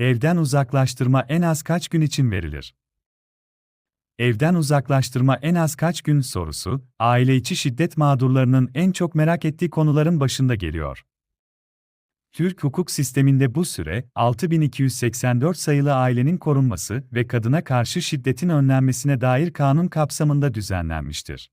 Evden uzaklaştırma en az kaç gün için verilir? Evden uzaklaştırma en az kaç gün sorusu, aile içi şiddet mağdurlarının en çok merak ettiği konuların başında geliyor. Türk hukuk sisteminde bu süre, 6284 sayılı ailenin korunması ve kadına karşı şiddetin önlenmesine dair kanun kapsamında düzenlenmiştir.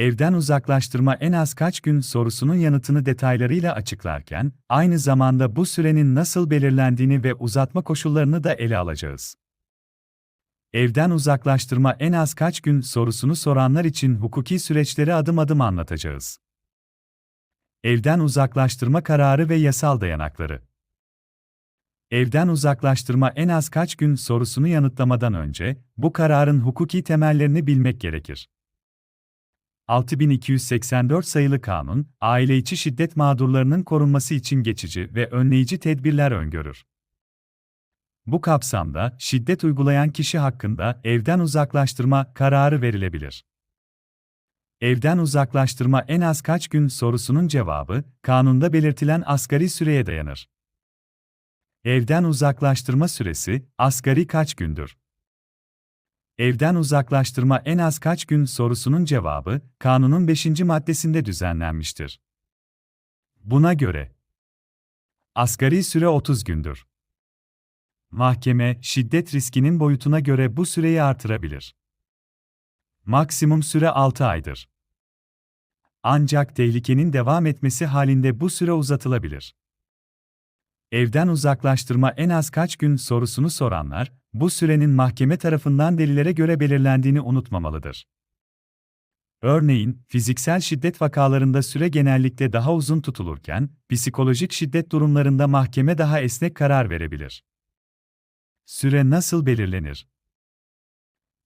Evden uzaklaştırma en az kaç gün sorusunun yanıtını detaylarıyla açıklarken, aynı zamanda bu sürenin nasıl belirlendiğini ve uzatma koşullarını da ele alacağız. Evden uzaklaştırma en az kaç gün sorusunu soranlar için hukuki süreçleri adım adım anlatacağız. Evden uzaklaştırma kararı ve yasal dayanakları. Evden uzaklaştırma en az kaç gün sorusunu yanıtlamadan önce bu kararın hukuki temellerini bilmek gerekir. 6284 sayılı kanun, aile içi şiddet mağdurlarının korunması için geçici ve önleyici tedbirler öngörür. Bu kapsamda şiddet uygulayan kişi hakkında evden uzaklaştırma kararı verilebilir. Evden uzaklaştırma en az kaç gün sorusunun cevabı, kanunda belirtilen asgari süreye dayanır. Evden uzaklaştırma süresi, asgari kaç gündür? Evden uzaklaştırma en az kaç gün sorusunun cevabı, kanunun 5. maddesinde düzenlenmiştir. Buna göre, asgari süre 30 gündür. Mahkeme, şiddet riskinin boyutuna göre bu süreyi artırabilir. Maksimum süre 6 aydır. Ancak tehlikenin devam etmesi halinde bu süre uzatılabilir. Evden uzaklaştırma en az kaç gün sorusunu soranlar, bu sürenin mahkeme tarafından delillere göre belirlendiğini unutmamalıdır. Örneğin, fiziksel şiddet vakalarında süre genellikle daha uzun tutulurken, psikolojik şiddet durumlarında mahkeme daha esnek karar verebilir. Süre nasıl belirlenir?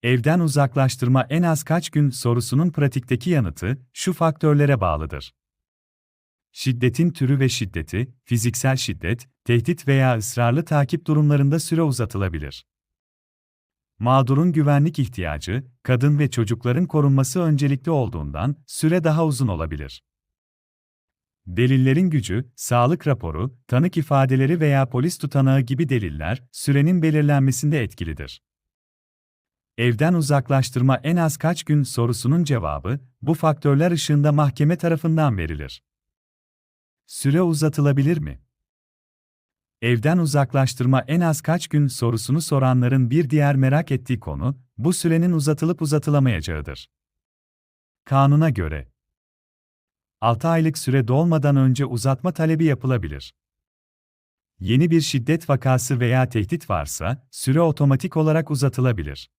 Evden uzaklaştırma en az kaç gün sorusunun pratikteki yanıtı şu faktörlere bağlıdır. Şiddetin türü ve şiddeti, fiziksel şiddet, tehdit veya ısrarlı takip durumlarında süre uzatılabilir. Mağdurun güvenlik ihtiyacı, kadın ve çocukların korunması öncelikli olduğundan süre daha uzun olabilir. Delillerin gücü, sağlık raporu, tanık ifadeleri veya polis tutanağı gibi deliller sürenin belirlenmesinde etkilidir. Evden uzaklaştırma en az kaç gün sorusunun cevabı bu faktörler ışığında mahkeme tarafından verilir. Süre uzatılabilir mi? Evden uzaklaştırma en az kaç gün sorusunu soranların bir diğer merak ettiği konu, bu sürenin uzatılıp uzatılamayacağıdır. Kanuna göre 6 aylık süre dolmadan önce uzatma talebi yapılabilir. Yeni bir şiddet vakası veya tehdit varsa, süre otomatik olarak uzatılabilir.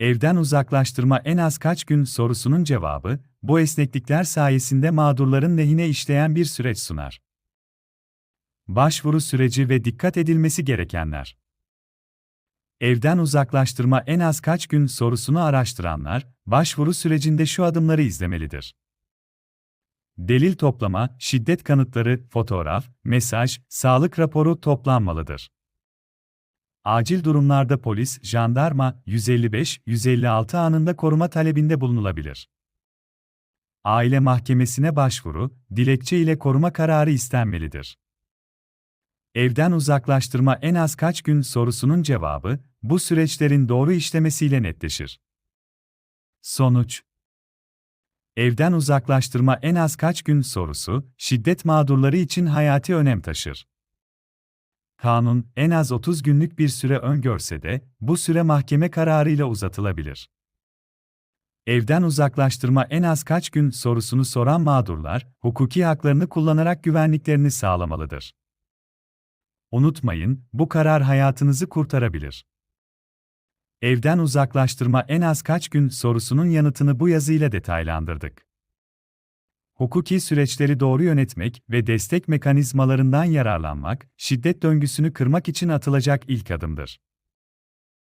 Evden uzaklaştırma en az kaç gün sorusunun cevabı, bu esneklikler sayesinde mağdurların lehine işleyen bir süreç sunar. Başvuru süreci ve dikkat edilmesi gerekenler. Evden uzaklaştırma en az kaç gün sorusunu araştıranlar, başvuru sürecinde şu adımları izlemelidir. Delil toplama, şiddet kanıtları, fotoğraf, mesaj, sağlık raporu toplanmalıdır. Acil durumlarda polis, jandarma 155-156 anında koruma talebinde bulunulabilir. Aile mahkemesine başvuru, dilekçe ile koruma kararı istenmelidir. Evden uzaklaştırma en az kaç gün sorusunun cevabı, bu süreçlerin doğru işlemesiyle netleşir. Sonuç Evden uzaklaştırma en az kaç gün sorusu, şiddet mağdurları için hayati önem taşır. Kanun, en az 30 günlük bir süre öngörse de, bu süre mahkeme kararıyla uzatılabilir. Evden uzaklaştırma en az kaç gün sorusunu soran mağdurlar, hukuki haklarını kullanarak güvenliklerini sağlamalıdır. Unutmayın, bu karar hayatınızı kurtarabilir. Evden uzaklaştırma en az kaç gün sorusunun yanıtını bu yazıyla detaylandırdık. Hukuki süreçleri doğru yönetmek ve destek mekanizmalarından yararlanmak, şiddet döngüsünü kırmak için atılacak ilk adımdır.